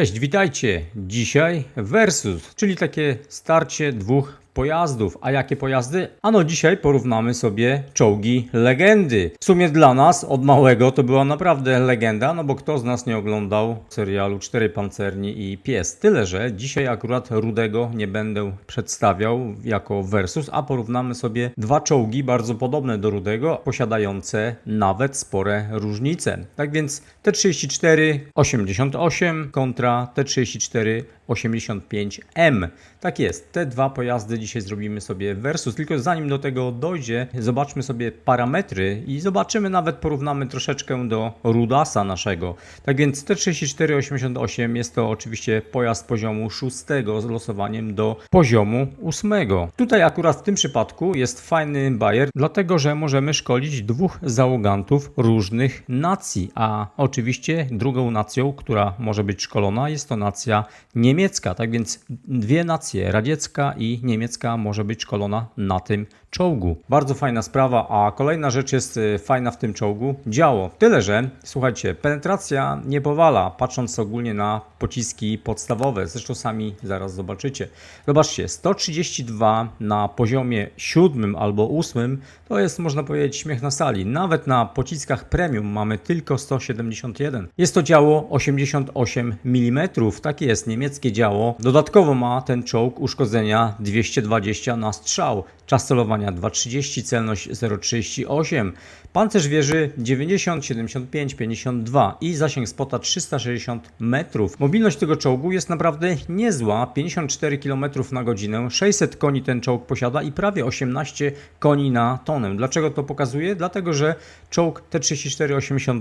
Cześć, witajcie. Dzisiaj Versus, czyli takie starcie dwóch pojazdów. A jakie pojazdy? Ano dzisiaj porównamy sobie czołgi legendy. W sumie dla nas od małego to była naprawdę legenda, no bo kto z nas nie oglądał serialu Cztery Pancerni i Pies. Tyle, że dzisiaj akurat Rudego nie będę przedstawiał jako Versus, a porównamy sobie dwa czołgi bardzo podobne do Rudego, posiadające nawet spore różnice. Tak więc T34 88 kontra T34 85M. Tak jest, te dwa pojazdy dzisiaj zrobimy sobie versus. Tylko zanim do tego dojdzie, zobaczmy sobie parametry i zobaczymy, nawet porównamy troszeczkę do Rudasa naszego. Tak więc T3488 jest to oczywiście pojazd poziomu 6 z losowaniem do poziomu 8. Tutaj akurat w tym przypadku jest fajny bajer, dlatego że możemy szkolić dwóch załogantów różnych nacji, a oczywiście drugą nacją, która może być szkolona jest to nacja niemiecka. Tak więc dwie nacje, radziecka i niemiecka może być szkolona na tym czołgu. Bardzo fajna sprawa, a kolejna rzecz jest y, fajna w tym czołgu, działo. Tyle, że słuchajcie, penetracja nie powala, patrząc ogólnie na pociski podstawowe. Zresztą sami zaraz zobaczycie. Zobaczcie, 132 na poziomie 7 albo 8 to jest można powiedzieć śmiech na sali. Nawet na pociskach premium mamy tylko 171. Jest to działo 88 mm, tak jest, niemieckie działo. Dodatkowo ma ten czołg uszkodzenia 220 na strzał. Czas celowania 2,30, celność 0,38. Pancerz wieży 90, 75, 52 i zasięg spota 360 metrów. Mobilność tego czołgu jest naprawdę niezła, 54 km na godzinę, 600 koni ten czołg posiada i prawie 18 koni na tonę. Dlaczego to pokazuję? Dlatego, że czołg T3480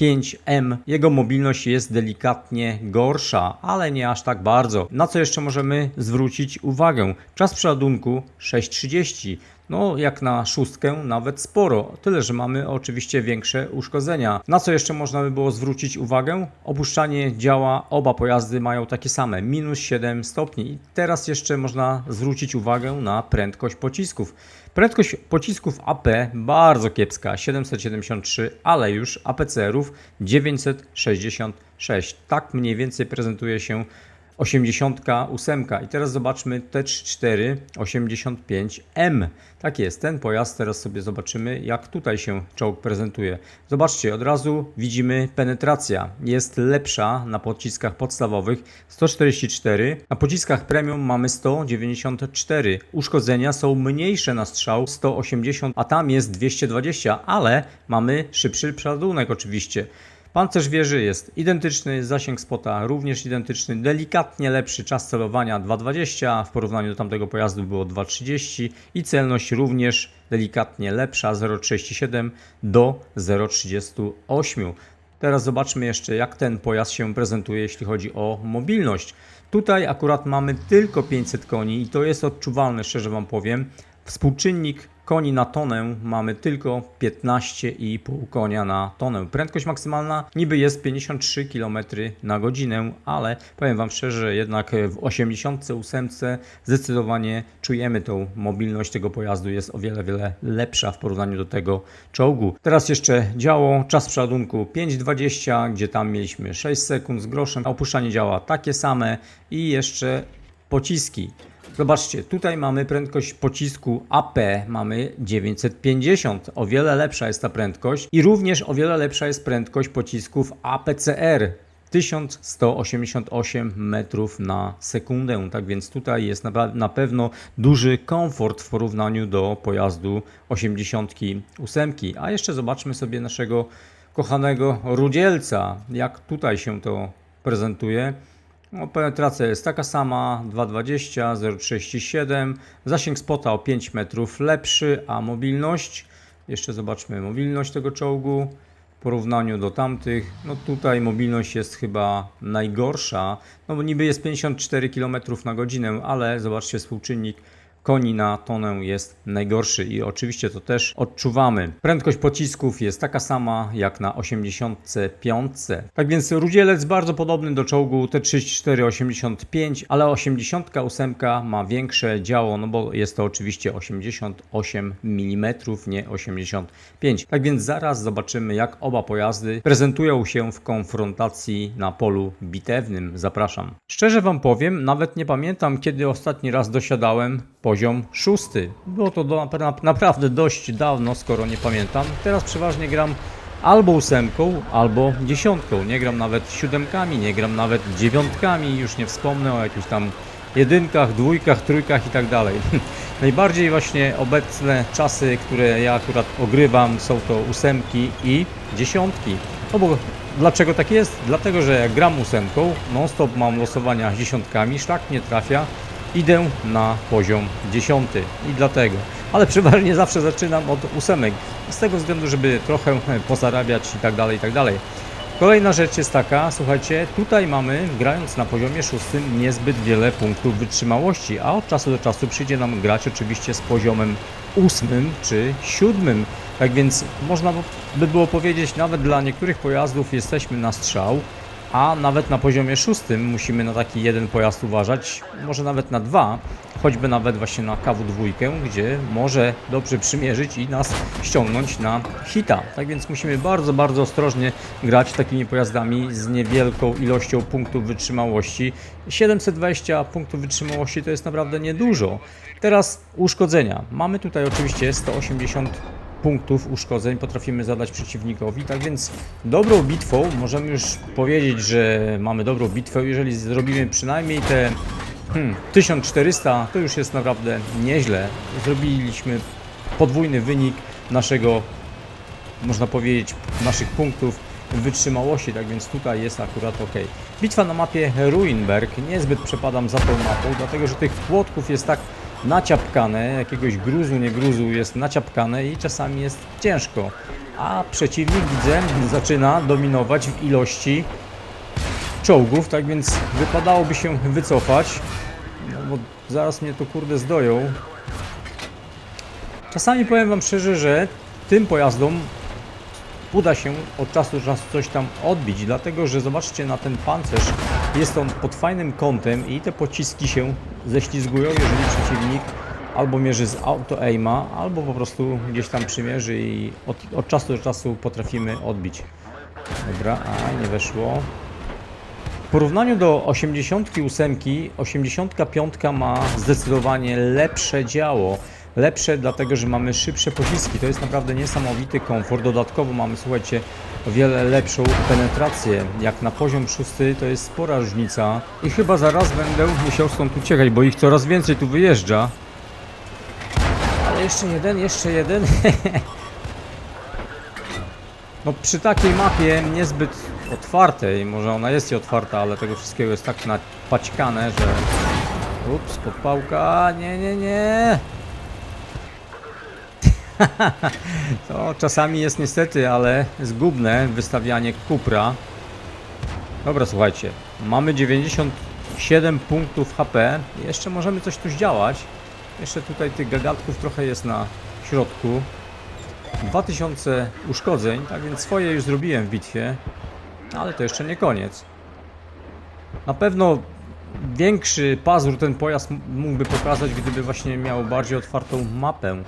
5M. Jego mobilność jest delikatnie gorsza, ale nie aż tak bardzo. Na co jeszcze możemy zwrócić uwagę? Czas przeładunku 6.30. No, jak na szóstkę, nawet sporo. Tyle, że mamy oczywiście większe uszkodzenia. Na co jeszcze można by było zwrócić uwagę? Opuszczanie działa, oba pojazdy mają takie same, minus 7 stopni. Teraz jeszcze można zwrócić uwagę na prędkość pocisków. Prędkość pocisków AP bardzo kiepska, 773, ale już APCR-ów 966. Tak mniej więcej prezentuje się 88. I teraz zobaczmy T34 85M. Tak jest, ten pojazd teraz sobie zobaczymy, jak tutaj się czołg prezentuje. Zobaczcie, od razu widzimy penetracja. Jest lepsza na pociskach podstawowych 144, na pociskach premium mamy 194. Uszkodzenia są mniejsze na strzał 180, a tam jest 220, ale mamy szybszy przeładunek oczywiście. Pancerz wieży jest identyczny, zasięg spota również identyczny, delikatnie lepszy czas celowania 2,20, w porównaniu do tamtego pojazdu było 2,30 i celność również delikatnie lepsza 0,37 do 0,38. Teraz zobaczmy jeszcze jak ten pojazd się prezentuje jeśli chodzi o mobilność. Tutaj akurat mamy tylko 500 koni i to jest odczuwalne, szczerze Wam powiem. Współczynnik koni na tonę mamy tylko 15,5 konia na tonę. Prędkość maksymalna niby jest 53 km na godzinę, ale powiem Wam szczerze, jednak w 88 zdecydowanie czujemy tą mobilność tego pojazdu jest o wiele, wiele lepsza w porównaniu do tego czołgu. Teraz jeszcze działo, czas przeładunku 5,20, gdzie tam mieliśmy 6 sekund z groszem, opuszczanie działa takie same i jeszcze pociski. Zobaczcie, tutaj mamy prędkość pocisku AP, mamy 950. O wiele lepsza jest ta prędkość i również o wiele lepsza jest prędkość pocisków APCR. 1188 metrów na sekundę. Tak więc tutaj jest na, na pewno duży komfort w porównaniu do pojazdu 88. A jeszcze zobaczmy sobie naszego kochanego rudzielca, jak tutaj się to prezentuje. No, penetracja jest taka sama, 2,20, 0,37, zasięg spota o 5 metrów lepszy, a mobilność, jeszcze zobaczmy mobilność tego czołgu. W porównaniu do tamtych, no tutaj mobilność jest chyba najgorsza, no bo niby jest 54 km na godzinę, ale zobaczcie współczynnik koni na tonę jest najgorszy i oczywiście to też odczuwamy. Prędkość pocisków jest taka sama jak na 85. Tak więc rudzielec bardzo podobny do czołgu T-34-85, ale 88 ma większe działo, no bo jest to oczywiście 88 mm, nie 85. Tak więc zaraz zobaczymy jak oba pojazdy prezentują się w konfrontacji na polu bitewnym. Zapraszam. Szczerze Wam powiem, nawet nie pamiętam kiedy ostatni raz dosiadałem poziom szósty. Było to do, na, naprawdę dość dawno, skoro nie pamiętam. Teraz przeważnie gram albo ósemką, albo dziesiątką. Nie gram nawet siódemkami, nie gram nawet dziewiątkami, już nie wspomnę o jakichś tam jedynkach, dwójkach, trójkach i tak dalej. Najbardziej właśnie obecne czasy, które ja akurat ogrywam, są to ósemki i dziesiątki. No bo dlaczego tak jest? Dlatego, że jak gram ósemką, non stop mam losowania z dziesiątkami, szlak nie trafia, idę na poziom dziesiąty i dlatego. Ale przeważnie zawsze zaczynam od ósemek, z tego względu, żeby trochę pozarabiać i tak dalej, i tak dalej. Kolejna rzecz jest taka, słuchajcie, tutaj mamy, grając na poziomie szóstym, niezbyt wiele punktów wytrzymałości, a od czasu do czasu przyjdzie nam grać oczywiście z poziomem ósmym czy siódmym. Tak więc można by było powiedzieć, nawet dla niektórych pojazdów jesteśmy na strzał, a nawet na poziomie szóstym musimy na taki jeden pojazd uważać, może nawet na dwa, choćby nawet właśnie na KW2, gdzie może dobrze przymierzyć i nas ściągnąć na hita. Tak więc musimy bardzo, bardzo ostrożnie grać takimi pojazdami z niewielką ilością punktów wytrzymałości. 720 punktów wytrzymałości to jest naprawdę niedużo. Teraz uszkodzenia. Mamy tutaj oczywiście 180 punktów uszkodzeń potrafimy zadać przeciwnikowi. Tak więc dobrą bitwą, możemy już powiedzieć, że mamy dobrą bitwę, jeżeli zrobimy przynajmniej te hmm, 1400, to już jest naprawdę nieźle. Zrobiliśmy podwójny wynik naszego, można powiedzieć, naszych punktów wytrzymałości, tak więc tutaj jest akurat ok. Bitwa na mapie Ruinberg, niezbyt przepadam za tą mapą, dlatego że tych płotków jest tak naciapkane, jakiegoś gruzu, nie gruzu jest naciapkane i czasami jest ciężko. A przeciwnik widzę zaczyna dominować w ilości czołgów, tak więc wypadałoby się wycofać, no bo zaraz mnie to kurde zdoją. Czasami powiem Wam szczerze, że tym pojazdom uda się od czasu do czasu coś tam odbić, dlatego że zobaczcie na ten pancerz, jest on pod fajnym kątem i te pociski się ześlizgują, jeżeli przeciwnik albo mierzy z auto-aima, albo po prostu gdzieś tam przymierzy i od, od czasu do czasu potrafimy odbić. Dobra, a nie weszło. W porównaniu do 88, 85 ma zdecydowanie lepsze działo. Lepsze dlatego, że mamy szybsze pociski. To jest naprawdę niesamowity komfort. Dodatkowo mamy, słuchajcie, o wiele lepszą penetrację. Jak na poziom szósty to jest spora różnica. I chyba zaraz będę musiał stąd uciekać, bo ich coraz więcej tu wyjeżdża. Ale jeszcze jeden, jeszcze jeden. No przy takiej mapie niezbyt otwartej, może ona jest i otwarta, ale tego wszystkiego jest tak napaćkane, że... Ups, podpałka, nie, nie, nie. to czasami jest niestety, ale zgubne wystawianie kupra. Dobra, słuchajcie, mamy 97 punktów HP, jeszcze możemy coś tu zdziałać. Jeszcze tutaj tych gagatków trochę jest na środku. 2000 uszkodzeń, tak więc swoje już zrobiłem w bitwie, ale to jeszcze nie koniec. Na pewno większy pazur ten pojazd mógłby pokazać, gdyby właśnie miał bardziej otwartą mapę.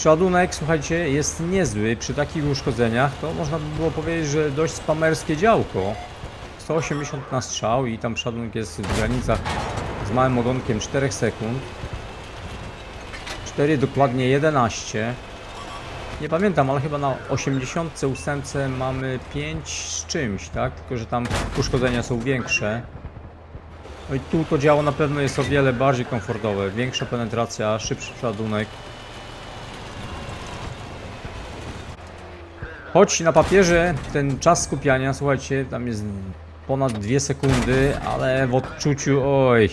Przeładunek, słuchajcie, jest niezły. Przy takich uszkodzeniach to można by było powiedzieć, że dość spamerskie działko. 180 na strzał i tam przeładunek jest w granicach z małym ogonkiem 4 sekund. 4 dokładnie 11. Nie pamiętam, ale chyba na 88 mamy 5 z czymś, tak? Tylko, że tam uszkodzenia są większe. No i tu to działo na pewno jest o wiele bardziej komfortowe. Większa penetracja, szybszy przeładunek. Choć na papierze ten czas skupiania, słuchajcie, tam jest ponad 2 sekundy, ale w odczuciu, oj,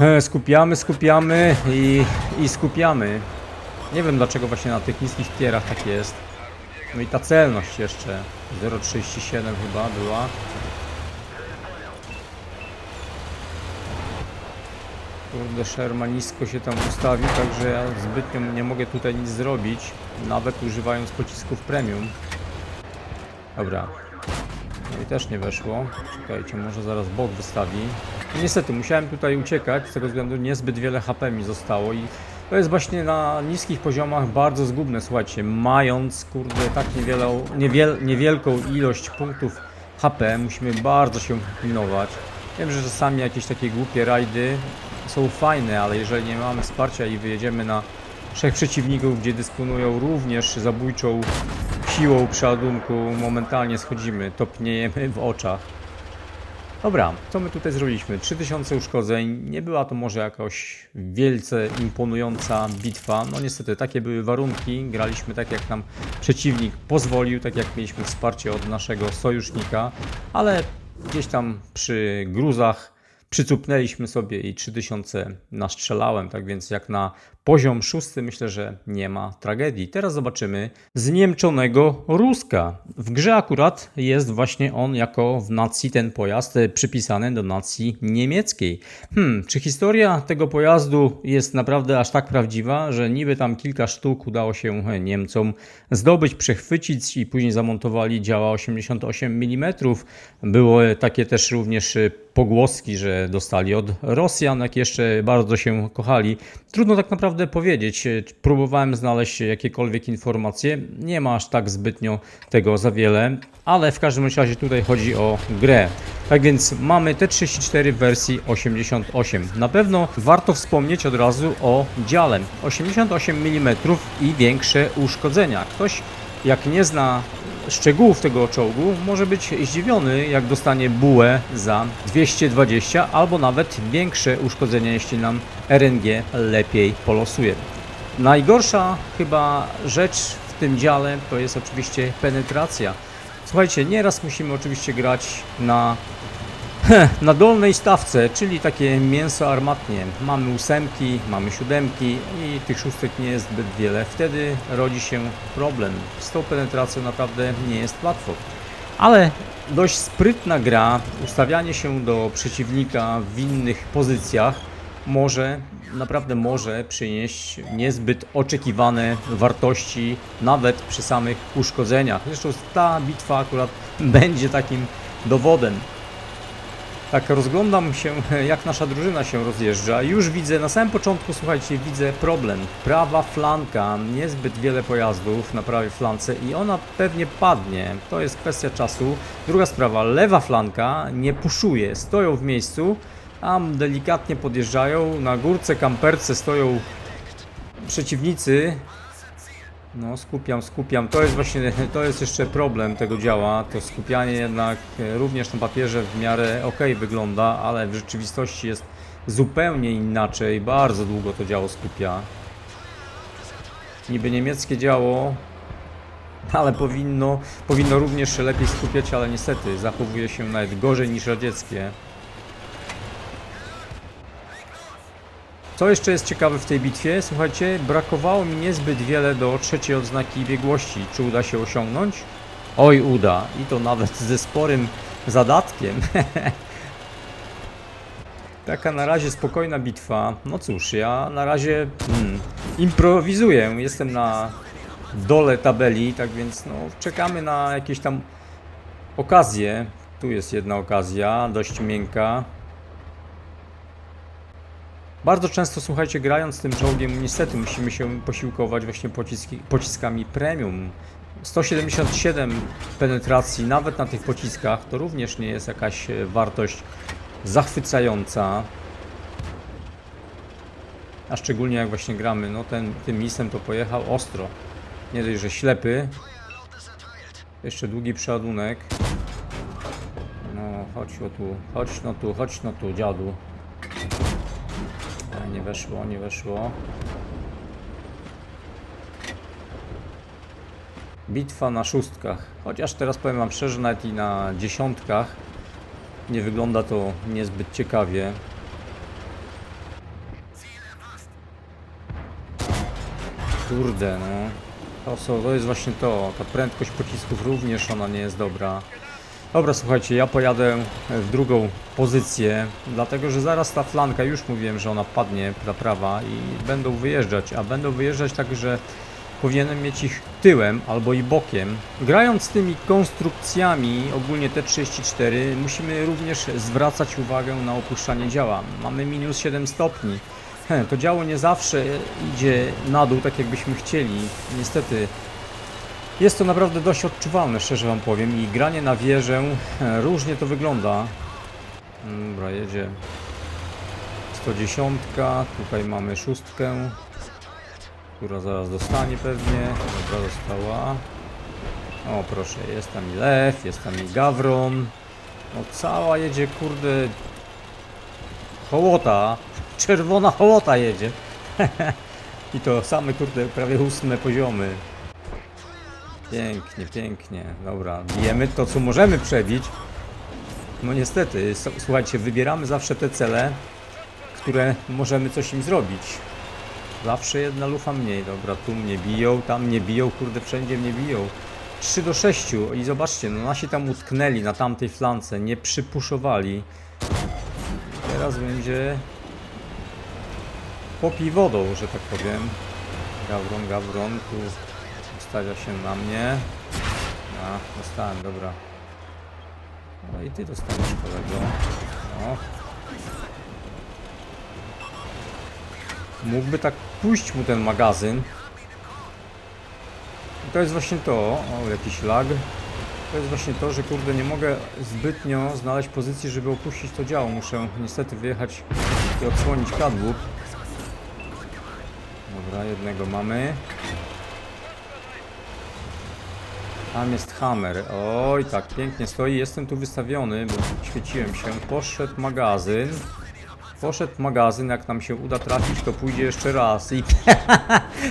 e, skupiamy, skupiamy i, i skupiamy. Nie wiem dlaczego właśnie na tych niskich tierach tak jest. No i ta celność jeszcze, 0,37 chyba była. Kurde, Sherman nisko się tam ustawił, także ja zbytnio nie mogę tutaj nic zrobić, nawet używając pocisków premium. Dobra. No i też nie weszło. Czekajcie, może zaraz bok wystawi. Niestety, musiałem tutaj uciekać, z tego względu niezbyt wiele HP mi zostało i to jest właśnie na niskich poziomach bardzo zgubne, słuchajcie, mając, kurde, tak niewielą, niewiel, niewielką ilość punktów HP, musimy bardzo się pilnować. Wiem, że czasami jakieś takie głupie rajdy są fajne, ale jeżeli nie mamy wsparcia i wyjedziemy na trzech przeciwników, gdzie dysponują również zabójczą siłą przeładunku, momentalnie schodzimy, topniejemy w oczach. Dobra, co my tutaj zrobiliśmy? 3000 uszkodzeń, nie była to może jakaś wielce imponująca bitwa. No niestety, takie były warunki, graliśmy tak jak nam przeciwnik pozwolił, tak jak mieliśmy wsparcie od naszego sojusznika, ale gdzieś tam przy gruzach przycupnęliśmy sobie i 3000 nastrzelałem, tak więc jak na poziom szósty myślę, że nie ma tragedii. Teraz zobaczymy zniemczonego Ruska. W grze akurat jest właśnie on jako w nacji ten pojazd e, przypisany do nacji niemieckiej. Hmm, czy historia tego pojazdu jest naprawdę aż tak prawdziwa, że niby tam kilka sztuk udało się e, Niemcom zdobyć, przechwycić i później zamontowali działa 88 mm. Były takie też również e, pogłoski, że dostali od Rosjan, jak jeszcze bardzo się kochali. Trudno tak naprawdę powiedzieć. Próbowałem znaleźć jakiekolwiek informacje. Nie ma aż tak zbytnio tego za wiele, ale w każdym razie tutaj chodzi o grę. Tak więc mamy T34 w wersji 88. Na pewno warto wspomnieć od razu o dziale 88 mm i większe uszkodzenia. Ktoś jak nie zna szczegółów tego czołgu, może być zdziwiony, jak dostanie bułę za 220 albo nawet większe uszkodzenia, jeśli nam RNG lepiej polosuje. Najgorsza chyba rzecz w tym dziale to jest oczywiście penetracja. Słuchajcie, nieraz musimy oczywiście grać na na dolnej stawce, czyli takie mięso armatnie. Mamy ósemki, mamy siódemki i tych szóstek nie jest zbyt wiele. Wtedy rodzi się problem. Z tą penetracją naprawdę nie jest łatwo. Ale dość sprytna gra, ustawianie się do przeciwnika w innych pozycjach może, naprawdę może przynieść niezbyt oczekiwane wartości, nawet przy samych uszkodzeniach. Zresztą ta bitwa akurat będzie takim dowodem. Tak, rozglądam się, jak nasza drużyna się rozjeżdża. Już widzę, na samym początku, słuchajcie, widzę problem. Prawa flanka, niezbyt wiele pojazdów na prawej flance i ona pewnie padnie. To jest kwestia czasu. Druga sprawa, lewa flanka nie puszuje, stoją w miejscu, tam delikatnie podjeżdżają. Na górce kamperce stoją przeciwnicy, no, skupiam, skupiam. To jest właśnie, to jest jeszcze problem tego działa. To skupianie jednak e, również na papierze w miarę ok wygląda, ale w rzeczywistości jest zupełnie inaczej. Bardzo długo to działo skupia. Niby niemieckie działo, ale powinno, powinno również lepiej skupiać, ale niestety zachowuje się nawet gorzej niż radzieckie. Co jeszcze jest ciekawe w tej bitwie? Słuchajcie, brakowało mi niezbyt wiele do trzeciej odznaki biegłości. Czy uda się osiągnąć? Oj, uda. I to nawet ze sporym zadatkiem. Taka na razie spokojna bitwa. No cóż, ja na razie hmm, improwizuję. Jestem na dole tabeli, tak więc no, czekamy na jakieś tam okazje. Tu jest jedna okazja, dość miękka. Bardzo często, słuchajcie, grając tym czołgiem, niestety musimy się posiłkować właśnie pociski, pociskami premium. 177 penetracji nawet na tych pociskach to również nie jest jakaś e, wartość zachwycająca. A szczególnie jak właśnie gramy, no ten tym misem to pojechał ostro. Nie dość, że ślepy. Jeszcze długi przeładunek. No, chodź o tu, chodź no tu, chodź no tu, dziadu. Nie weszło, nie weszło. Bitwa na szóstkach. Chociaż teraz powiem wam szczerze, nawet i na dziesiątkach nie wygląda to niezbyt ciekawie. Kurde, no. To, są, to jest właśnie to. Ta prędkość pocisków również ona nie jest dobra. Dobra, słuchajcie, ja pojadę w drugą pozycję, dlatego że zaraz ta flanka, już mówiłem, że ona padnie, ta prawa i będą wyjeżdżać, a będą wyjeżdżać tak, że powinienem mieć ich tyłem albo i bokiem. Grając tymi konstrukcjami, ogólnie T34, musimy również zwracać uwagę na opuszczanie działa. Mamy minus 7 stopni. He, to działo nie zawsze idzie na dół tak jakbyśmy chcieli. Niestety jest to naprawdę dość odczuwalne, szczerze wam powiem i granie na wieżę e, różnie to wygląda. Dobra, jedzie 110, tutaj mamy szóstkę, która zaraz dostanie pewnie. Dobra, dostała. O proszę, jest tam i Lew, jest tam i Gawron. No cała jedzie, kurde, hołota, czerwona hołota jedzie. I to same, kurde, prawie ósme poziomy. Pięknie, pięknie. Dobra, bijemy to, co możemy przebić. No niestety, słuchajcie, wybieramy zawsze te cele, które możemy coś im zrobić. Zawsze jedna lufa mniej. Dobra, tu mnie biją, tam mnie biją, kurde, wszędzie mnie biją. 3 do 6 i zobaczcie, no nasi tam utknęli na tamtej flance, nie przypuszowali. Teraz będzie popij wodą, że tak powiem. Gawron, Gawron, tu stawia się na mnie. A, dostałem, dobra. No i ty dostaniesz kolego. O. Mógłby tak pójść mu ten magazyn. I to jest właśnie to. O, jakiś lag. To jest właśnie to, że kurde nie mogę zbytnio znaleźć pozycji, żeby opuścić to działo. Muszę niestety wyjechać i odsłonić kadłub. Dobra, jednego mamy. Tam jest hammer. Oj, tak pięknie stoi. Jestem tu wystawiony, bo świeciłem się. Poszedł magazyn. Poszedł magazyn, jak nam się uda trafić, to pójdzie jeszcze raz. I,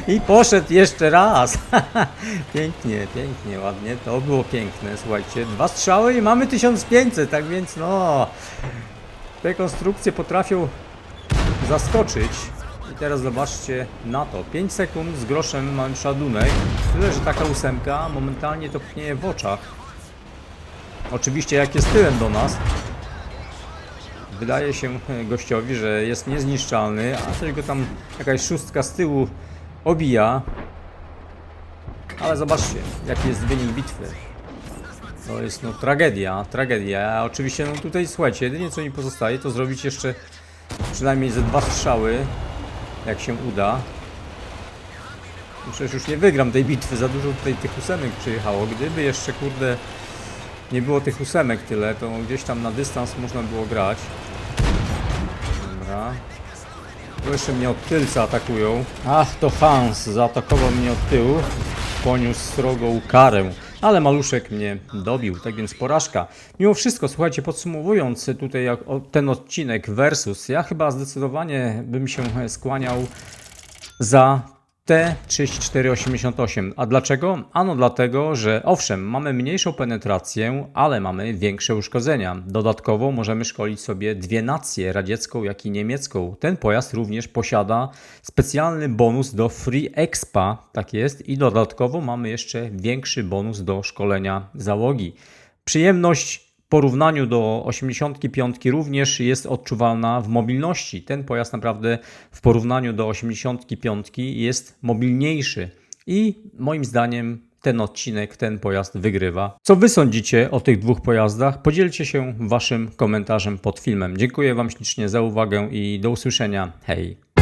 i poszedł jeszcze raz. pięknie, pięknie, ładnie. To było piękne, słuchajcie. Dwa strzały i mamy 1500, tak więc no. Te konstrukcje potrafią zaskoczyć. I teraz zobaczcie na to. 5 sekund z groszem mamy przeładunek. Tyle, że taka ósemka momentalnie to pchnieje w oczach. Oczywiście jak jest tyłem do nas, wydaje się e, gościowi, że jest niezniszczalny, a coś go tam jakaś szóstka z tyłu obija. Ale zobaczcie, jaki jest wynik bitwy. To jest no tragedia, tragedia. Oczywiście no tutaj słuchajcie, jedynie co mi pozostaje to zrobić jeszcze przynajmniej ze dwa strzały, jak się uda. Przecież już nie wygram tej bitwy, za dużo tutaj tych ósemek przyjechało. Gdyby jeszcze kurde nie było tych ósemek tyle, to gdzieś tam na dystans można było grać. Dobra. Tu jeszcze mnie od tylca atakują. Ach, to Hans zaatakował mnie od tyłu. Poniósł srogą karę. Ale maluszek mnie dobił, tak więc porażka. Mimo wszystko, słuchajcie, podsumowując tutaj ten odcinek versus, ja chyba zdecydowanie bym się skłaniał za T3488. A dlaczego? Ano dlatego, że owszem, mamy mniejszą penetrację, ale mamy większe uszkodzenia. Dodatkowo możemy szkolić sobie dwie nacje, radziecką jak i niemiecką. Ten pojazd również posiada specjalny bonus do Free Expa, tak jest, i dodatkowo mamy jeszcze większy bonus do szkolenia załogi. Przyjemność porównaniu do 85 również jest odczuwalna w mobilności. Ten pojazd naprawdę w porównaniu do 85 jest mobilniejszy i moim zdaniem ten odcinek, ten pojazd wygrywa. Co wy sądzicie o tych dwóch pojazdach? Podzielcie się waszym komentarzem pod filmem. Dziękuję wam ślicznie za uwagę i do usłyszenia. Hej!